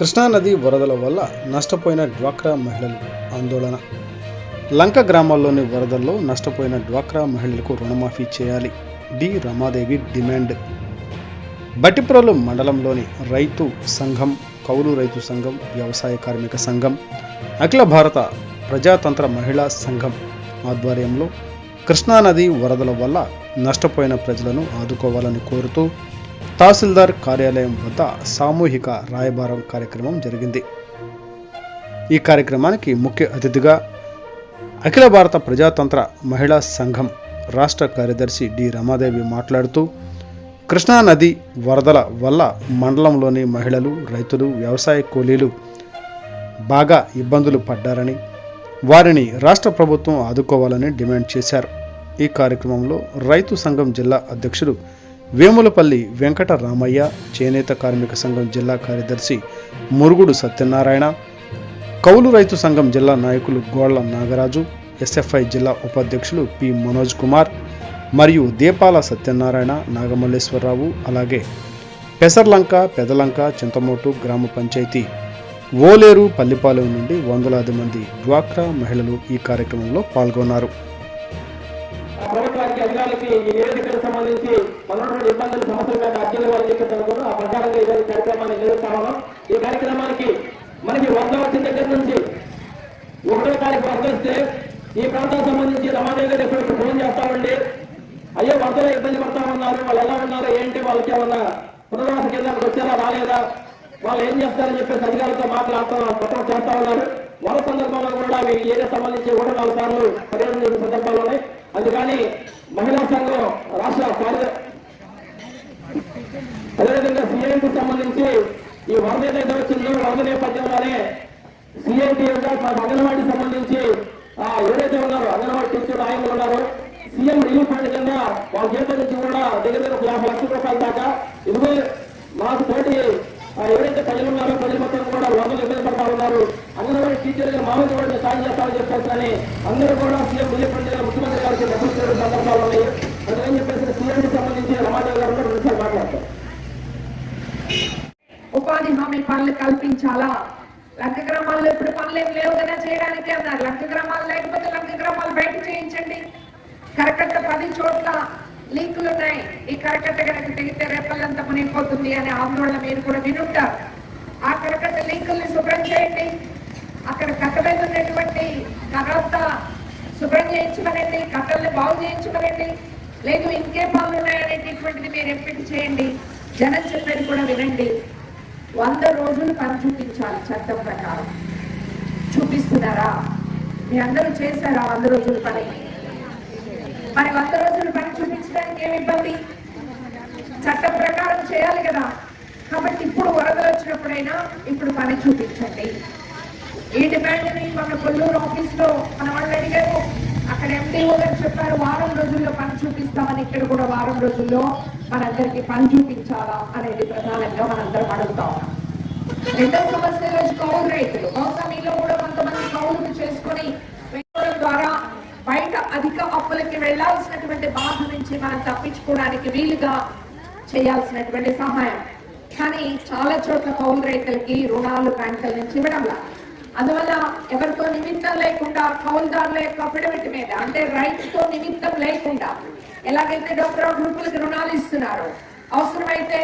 కృష్ణానది వరదల వల్ల నష్టపోయిన డ్వాక్రా మహిళలు ఆందోళన. లంక గ్రామాల్లోని వరదల్లో నష్టపోయిన డ్వాక్రా మహిళలకు రుణమాఫీ చేయాలి. డి. రమాదేవి డిమాండ్. బట్టిప్రోలు మండలంలోని రైతు సంఘం కౌలు రైతు సంఘం వ్యవసాయ కార్మిక సంఘం అఖిల భారత ప్రజాతంత్ర మహిళా సంఘం ఆధ్వర్యంలో కృష్ణానది వరదల వల్ల నష్టపోయిన ప్రజలను ఆదుకోవాలని కోరుతూ తహసీల్దార్ కార్యాలయం వద్ద సామూహిక రాయబారం కార్యక్రమం జరిగింది. ఈ కార్యక్రమానికి ముఖ్య అతిథిగా అఖిల భారత ప్రజాతంత్ర మహిళా సంఘం రాష్ట్ర కార్యదర్శి డి రమాదేవి మాట్లాడుతూ కృష్ణానది వరదల వల్ల మండలంలోని మహిళలు రైతులు వ్యవసాయ కూలీలు బాగా ఇబ్బందులు పడ్డారని వారిని రాష్ట్ర ప్రభుత్వం ఆదుకోవాలని డిమాండ్ చేశారు. ఈ కార్యక్రమంలో రైతు సంఘం జిల్లా అధ్యక్షుడు వేములపల్లి వెంకట రామయ్య చేనేత కార్మిక సంఘం జిల్లా కార్యదర్శి మురుగుడు సత్యనారాయణ కౌలు రైతు సంఘం జిల్లా నాయకులు గోళ్ళ నాగరాజు ఎస్ఎఫ్ఐ జిల్లా ఉపాధ్యక్షులు పి మనోజ్ కుమార్ మరియు దీపాల సత్యనారాయణ నాగమల్లేశ్వరరావు అలాగే పెసర్లంక పెదలంక చింతమోటు గ్రామ పంచాయతీ ఓలేరు పల్లిపాలెం నుండి వందలాది మంది డ్వాక్రా మహిళలు ఈ కార్యక్రమంలో పాల్గొన్నారు. సంబంధించి ఉన్నటువంటి ఇబ్బందులు సమస్యలు కానీ అర్జీలు వాళ్ళు చెప్పిన ఆ ప్రకారంగా ఈరోజు కార్యక్రమాన్ని నిర్వహిస్తా ఈ కార్యక్రమానికి మనకి వంద వచ్చిన దగ్గర నుంచి ఒకటో తారీఖు వరద వస్తే ఈ ప్రాంతానికి సంబంధించి రమాదేవి గారు ఎప్పుడు ఫోన్ చేస్తామండి? అయ్యో వరదలో ఇబ్బంది పడతా ఉన్నారు వాళ్ళు ఎలా ఉన్నారు? ఏంటి? వాళ్ళకి ఏమన్నా పునర్వాస కేంద్రానికి వచ్చారా? రాలేదా? వాళ్ళు ఏం చేస్తారని చెప్పేసి అధికారులతో మాట్లాడుతున్నారు మొత్తం చేస్తా ఉన్నారు. వరద సందర్భంలో కూడా మీ ఏరియా సంబంధించి ఒకటి నాలుగు సార్లు పర్యటన చేసిన సందర్భాలు అందుకని మహిళా సంఘం రాష్ట్ర కార్య అదేవిధంగా సీఎంకు సంబంధించి ఈ వరద ఏదైతే వచ్చిందో వరద నేపథ్యంలోనే సిఐటి అంగన్వాడికి సంబంధించి ఆ, ఎవరైతే ఉన్నారో అంగన్వాడీ టీచర్లు నాయకులు ఉన్నారో సీఎం రిలీఫ్ ఫండ్ కింద వాళ్ళ జీతం నుంచి కూడా దగ్గర దగ్గర ఒక యాభై లక్షల రూపాయల దాకా ఇదిగో మాకు తోటి ఎవరైతే ప్రజలు ఉన్నారో ప్రజల మొత్తం కూడా వరదలు ఇబ్బంది పడతా ఉన్నారు. అంగన్వాడీ మామూలు కూడా సాయం చేస్తామని చెప్పేసి అందరూ కూడా సీఎం రిలీఫ్ ఫండ్ ముఖ్యమంత్రి గారికి డబ్బులు సందర్భాలు ఉన్నాయి. అందుకని చెప్పేసి సీఎంకి సంబంధించి రమాదేవి గారు కూడా రెండు మాట్లాడతారు. ఉపాధి హామీ పనులు కల్పించాలా? లక్క గ్రామాల్లో ఇప్పుడు పనులు ఏం లేవు కదా చేయడానికి అన్నారు. లక్క గ్రామాలు లేకపోతే లక్క గ్రామాలు బయట చేయించండి. కరకట్ట పది చోట్ల లీకులు ఉన్నాయి. ఈ కరకట్ట కనుక తెగితే రేపల్లంతా మునిగిపోతుంది అనే ఆందోళన మీరు కూడా వినుంటారు. ఆ కరకట్ట లీకుల్ని శుభ్రం చేయండి. అక్కడ కట్ట మీద ఉన్నటువంటి కర్రంతా శుభ్రం చేయించమనండి కట్టల్ని బాగు చేయించమనండి లేదు ఇంకే పనులు ఉన్నాయనేటటువంటిది మీరు ఎంపిక చేయండి. జనం చెప్పేది కూడా వినండి. వంద రోజులు పని చూపించాలి చట్టం ప్రకారం. చూపిస్తున్నారా? మీ అందరూ చేశారా వంద రోజుల పని? మరి వంద రోజులు పని చూపించడానికి ఏమి ఇబ్బంది? చట్టం ప్రకారం చేయాలి కదా. కాబట్టి ఇప్పుడు వరదలు వచ్చినప్పుడైనా ఇప్పుడు పని చూపించండి. ఈ డిమాండ్ని మన కొల్లూరు ఆఫీస్లో మన వాళ్ళు అడిగాము. అక్కడ ఎండిఓ గారు చెప్పారు వారం రోజుల్లో పని చూపిస్తామని ఇక్కడ కూడా వారం రోజుల్లో మనందరికి పని చూపించాలా? అనేది ప్రధానంగా మనందరం అడుగుతా ఉన్నాం. రెండో సమస్య రోజు కౌలు రైతులు. బహుశా మీలో కూడా కొంతమంది కౌలు చేసుకొని వెళ్ళడం ద్వారా బయట అధిక అప్పులకి వెళ్ళాల్సినటువంటి బాధ నుంచి మనం తప్పించుకోవడానికి వీలుగా చేయాల్సినటువంటి సహాయం. కానీ చాలా చోట్ల కౌలు రైతులకి రుణాలు బ్యాంకుల నుంచి ఇవ్వడంలా అందువల్ల ఎవరితో నిమిత్తం లేకుండా కౌలుదారుల యొక్క అఫిడవిట్ మీద అంటే రైతుతో నిమిత్తం లేకుండా ఎలాగైతే డాక్టర్ గ్రూపులకు రుణాలు ఇస్తున్నారు అవసరమైతే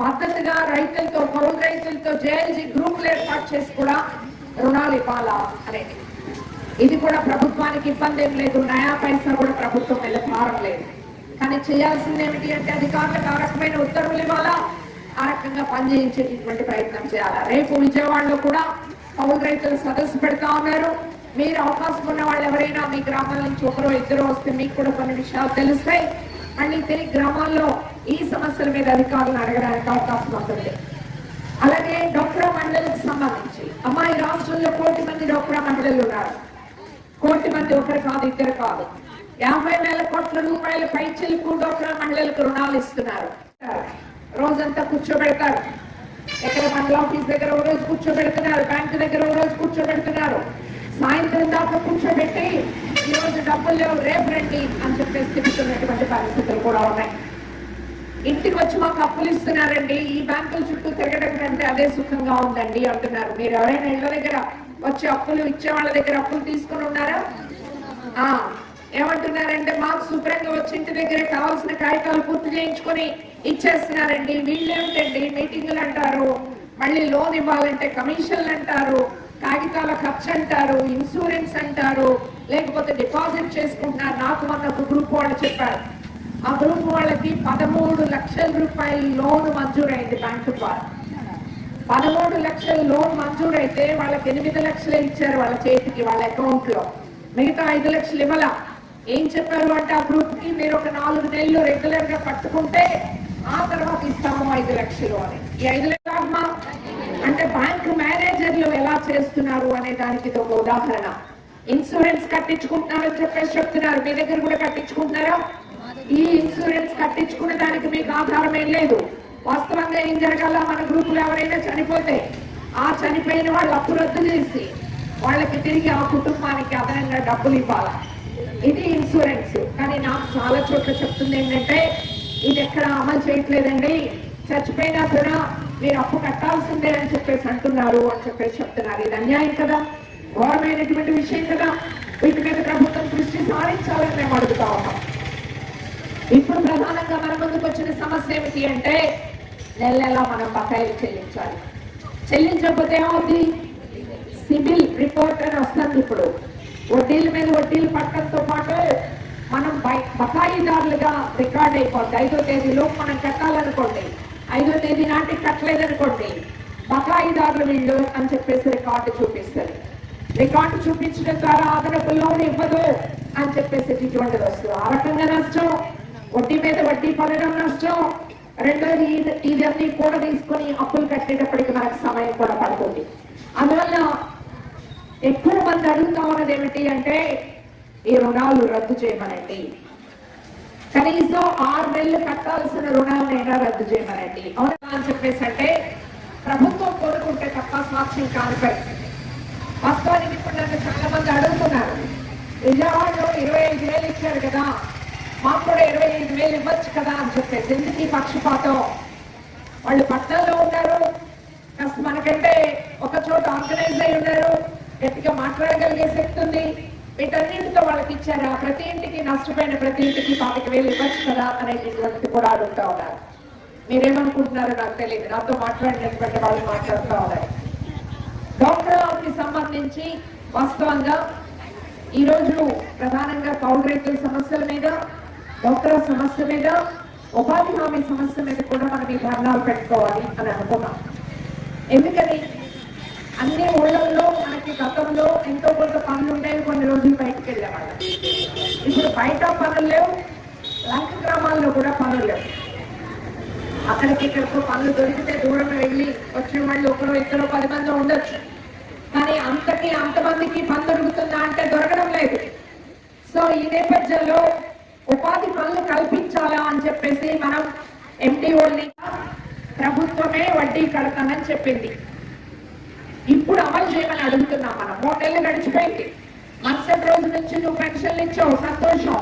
మద్దతుగా రైతులతో కౌలు రైతులతో జేఎల్జీ గ్రూపులు ఏర్పాటు చేసి కూడా రుణాలు ఇవ్వాలా అనేది. ఇది కూడా ప్రభుత్వానికి ఇబ్బంది ఏం లేదు. నయా పైసా కూడా ప్రభుత్వం వెళ్ళి భారం లేదు. కానీ చేయాల్సింది ఏమిటి అంటే అధికారులకు ఆ రకమైన ఉత్తర్వులు ఇవ్వాలా? ఆ రకంగా పనిచేయించేటటువంటి ప్రయత్నం చేయాలా? రేపు విజయవాడలో కూడా కౌలు రైతులు సదస్సు పెడతా ఉన్నారు. మీరు అవకాశం ఉన్న వాళ్ళు ఎవరైనా మీ గ్రామాల నుంచి ఒకరో ఇద్దరు వస్తే మీకు కూడా కొన్ని విషయాలు తెలుస్తాయి. మళ్ళీ తిరిగి గ్రామాల్లో ఈ సమస్యల మీద అధికారులను అడగడానికి అవకాశం ఉంటుంది. అలాగే డోక్రా మండలికి సంబంధించి అమ్మాయి రాష్ట్రంలో కోటి మంది డోక్రా మహిళలు ఉన్నారు. కోటి మంది ఒకరు కాదు ఇద్దరు కాదు. యాభై వేల కోట్ల రూపాయల పైచిలకు డోక్రా మండలికి రుణాలు ఇస్తున్నారు. రోజంతా కూర్చోబెడతారు. ఎక్కడ మండల ఆఫీస్ దగ్గర ఓ రోజు కూర్చోబెడుతున్నారు బ్యాంక్ దగ్గర ఓ రోజు కూర్చోబెడుతున్నారు. సాయంత్రం దాకా కూర్చోబెట్టి ఈ రోజు డబ్బులు లేవు రేపు రండి అని చెప్పేసి చెప్తున్నటువంటి పరిస్థితులు కూడా ఉన్నాయి. ఇంటికి వచ్చి మాకు అప్పులు ఇస్తున్నారండి ఈ బ్యాంకుల చుట్టూ తిరగడం కంటే అదే సుఖంగా ఉందండి అంటున్నారు. మీరు ఎవరైనా ఇళ్ళ దగ్గర వచ్చి అప్పులు ఇచ్చే వాళ్ళ దగ్గర అప్పులు తీసుకుని ఉన్నారా? ఆ ఏమంటున్నారంటే మాకు శుభ్రంగా వచ్చి ఇంటి దగ్గర కావాల్సిన కాగితాలు పూర్తి చేయించుకొని ఇచ్చేస్తున్నారండి వీళ్ళేమిటండి మీటింగులు అంటారు మళ్ళీ లోన్ ఇవ్వాలంటే కమిషన్లు అంటారు కాగితాల ఖర్చు అంటారు ఇన్సూరెన్స్ అంటారు లేకపోతే డిపాజిట్ చేసుకుంటున్నారు నాకు మొన్న ఒక గ్రూప్ వాళ్ళు చెప్పారు. ఆ గ్రూప్ వాళ్ళకి పదమూడు లక్షల రూపాయల లోన్ మంజూరైంది బ్యాంకు ద్వారా. పదమూడు లక్షల లోన్ మంజూరైతే వాళ్ళకి ఎనిమిది లక్షలే ఇచ్చారు వాళ్ళ చేతికి వాళ్ళ అకౌంట్లో మిగతా ఐదు లక్షలు ఇవ్వాల? ఏం చెప్పారు అంటే ఆ గ్రూప్కి మీరు ఒక నాలుగు నెలలు రెగ్యులర్గా పట్టుకుంటే ఆ తర్వాత ఇస్తాము ఐదు లక్షలు అని. ఈ ఐదు లక్షలు అంటే బ్యాంక్ మేనేజర్లు ఎలా చేస్తున్నారు అనే దానికి ఇది ఒక ఉదాహరణ. ఇన్సూరెన్స్ కట్టించుకుంటున్నారని చెప్పేసి చెప్తున్నారు. మీ దగ్గర కూడా కట్టించుకుంటున్నారా? ఈ ఇన్సూరెన్స్ కట్టించుకున్న దానికి మీకు ఆధారం ఏం లేదు. వాస్తవంగా ఏం జరగాల? మన గ్రూపులు ఎవరైనా చనిపోతే ఆ చనిపోయిన వాళ్ళు అప్పు రద్దు చేసి వాళ్ళకి తిరిగి ఆ కుటుంబానికి అదనంగా డబ్బులు ఇవ్వాలి? ఇది ఇన్సూరెన్స్ కానీ నాకు చాలా చోట్ల చెప్తుంది ఏంటంటే ఇది ఎక్కడ అమలు చేయట్లేదండి. చచ్చిపోయినా కూడా మీరు అప్పు కట్టాల్సిందే అని చెప్పేసి అంటున్నారు అని చెప్పేసి చెప్తున్నారు. ఇది అన్యాయం కదా? ఘోరమైనటువంటి విషయం కదా? వీటి మీద ప్రభుత్వం దృష్టి సారించాలని మేము అడుగుతా ఉన్నాం. ఇప్పుడు ప్రధానంగా మన ముందుకు వచ్చిన సమస్య ఏమిటి అంటే నెల నెలా మనం బకాయిలు చెల్లించాలి. చెల్లించకపోతే ఏమవుతుంది సిబిల్ రిపోర్ట్ అని వస్తుంది ఇప్పుడు. వడ్డీల మీద వడ్డీలు పట్టడంతో పాటు మనం బకాయిదారులుగా రికార్డ్ అయిపోద్ది. ఐదో తేదీలో మనం కట్టాలనుకోండి. ఐదో తేదీ నాటికి కట్టలేదనుకోండి. బకాయిదారులు వీళ్ళు అని చెప్పేసి రికార్డు చూపిస్తారు. రికార్డు చూపించడం ద్వారా అదనపు లోన్ ఇవ్వదు అని చెప్పేసి ఇటువంటిది వస్తుంది. ఆ రకంగా నష్టం. వడ్డీ మీద వడ్డీ పడడం నష్టం. రెండోది ఇది- ఇవన్నీ కూడా తీసుకొని అప్పులు కట్టేటప్పటికి మనకు సమయం కూడా పడుతుంది. అందువల్ల ఎక్కువ మంది అడుగుతా ఉన్నది ఏమిటి అంటే ఈ రుణాలు రద్దు చేయమనండి. కనీసం ఆరు నెలలు కట్టాల్సిన రుణాలైనా రద్దు చేయమనండి. అవునా అని చెప్పేసి అంటే ప్రభుత్వం కోరుకుంటే తప్ప సాక్ష్యం కాని పరిస్థితి. వాస్తవానికి ఇప్పుడు నన్ను చాలా మంది అడుగుతున్నారు. విజయవాడలో ఇరవై ఐదు వేలు ఇచ్చారు కదా మాకు కూడా ఇరవై ఐదు వేలు ఇవ్వచ్చు కదా అని చెప్పేసి ఎందుకు ఈ పక్షపాతం? వాళ్ళు పట్టణంలో ఉన్నారు. మనకంటే ఒక చోట ఆర్గనైజ్ అయి ఉన్నారు. గట్టిగా మాట్లాడగలిగే శక్తి ఉంది. వీటన్నింటితో వాళ్ళకి ఇచ్చారా. ప్రతి ఇంటికి నష్టపోయిన ప్రతి ఇంటికి పాతిక వేలు ఇవ్వచ్చు కదా అనేటటువంటిది కూడా అడుగుతా ఉన్నారు. మీరేమనుకుంటున్నారో నాకు తెలియదు. నాతో మాట్లాడినటువంటి వాళ్ళు మాట్లాడుతూ ఉన్నారు. డోక్రాకి సంబంధించి వాస్తవంగా ఈరోజు ప్రధానంగా కౌలు రైతుల సమస్యల మీద డాక్టర్ సమస్య మీద ఉపాధి హామీ సమస్య మీద కూడా మనం ఈ ధర్నాలు పెట్టుకోవాలి అని అనుకున్నాం. ఎందుకని? అన్ని ఊళ్ళల్లో మనకి గతంలో ఎంతో ఇప్పుడు బయట పనులు లేవు లంక గ్రామాల్లో కూడా పనులు లేవు. అక్కడికి ఇక్కడికో పనులు దొరికితే దూరం వెళ్ళి వచ్చిన వాళ్ళు ఒకరు ఇద్దరు పది మంది ఉండొచ్చు. కానీ అంతకి అంతమందికి పని దొరుకుతుందా అంటే దొరకడం లేదు. సో ఈ నేపథ్యంలో ఉపాధి పనులు కల్పించాలా అని చెప్పేసి మనం ఎండిఓల్ని ప్రభుత్వమే వడ్డీ కడతానని చెప్పింది. ఇప్పుడు అమలు చేయమని అడుగుతున్నాం మనం. మూడు నెలలు గడిచిపోయింది. మరుసటి రోజు నుంచి నువ్వు పెన్షన్లు ఇచ్చావు సంతోషం.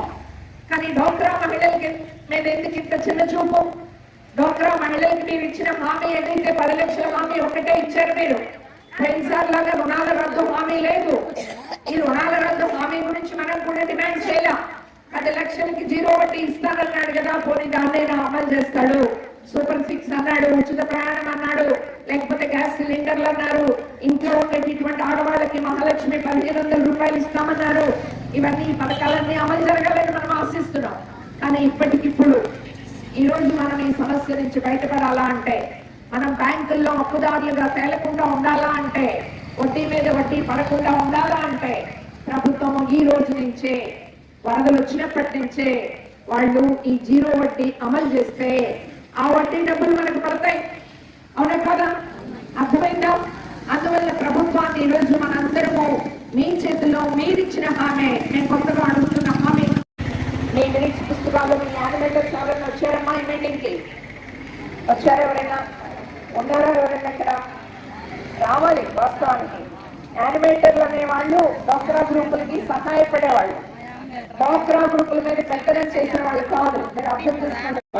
కానీ డోక్రా మహిళలకి మేము ఎందుకు ఇంత చిన్న చూపు? డోక్రా మహిళలకి మీరు ఇచ్చిన హామీ ఏదైతే పది లక్షల హామీ ఒకటే ఇచ్చారు మీరు? పెన్సార్ లాగా రుణాల రద్దు హామీ లేదు. ఈ రుణాల రద్దు హామీ గురించి మనం కూడా డిమాండ్ చేయలేం. పది లక్షలకి జీరో వడ్డీ ఇస్తానన్నాడు కదా పోనీ దాన్నైనా అమలు చేస్తాడు. సూపర్ సిక్స్ అన్నాడు ఉచిత ప్రయాణం అన్నాడు. లేకపోతే సిలిండర్లు అన్నారు ఇంట్లో ఉండేటటువంటి ఆడవాళ్ళకి మహాలక్ష్మి పదిహేను వందల రూపాయలు ఇస్తామన్నారు. ఇవన్నీ ఈ పథకాలన్నీ అమలు జరగాలని మనం ఆశిస్తున్నాం. కానీ ఇప్పటికిప్పుడు ఈ రోజు మనం ఈ సమస్య నుంచి బయటపడాలా అంటే మనం బ్యాంకుల్లో అప్పుదారులుగా తేలకుండా ఉండాలా అంటే వడ్డీ మీద వడ్డీ పడకుండా ఉండాలా అంటే ప్రభుత్వం ఈ రోజు నుంచే వరదలు వచ్చినప్పటి నుంచే వాళ్ళు ఈ జీరో వడ్డీ అమలు చేస్తే ఆ వడ్డీ డబ్బులు మనకు పడతాయి. అవునా కదా? అర్థమైందా? అందువల్ల ప్రభుత్వాన్ని ఈరోజు మనందరము మీ చేతిలో మీరిచ్చిన హామీ. నేను కొత్తగా అడుగుతున్న హామీ. మీ మినిట్స్ పుస్తకాలు మీ యానిమేటర్స్ ఎవరైనా వచ్చారమ్మా ఈ మీటింగ్కి. వచ్చారా వచ్చారు ఎవరైనా? ఉన్నారా ఎవరైనా ఇక్కడ? రావాలి వాస్తవానికి. యానిమేటర్లు అనే వాళ్ళు డాక్టరా గ్రూపులకి సహాయపడేవాళ్ళు. డాక్టరా గ్రూపుల మీద పెత్తనం చేసిన వాళ్ళు కాదు. మీరు అర్థం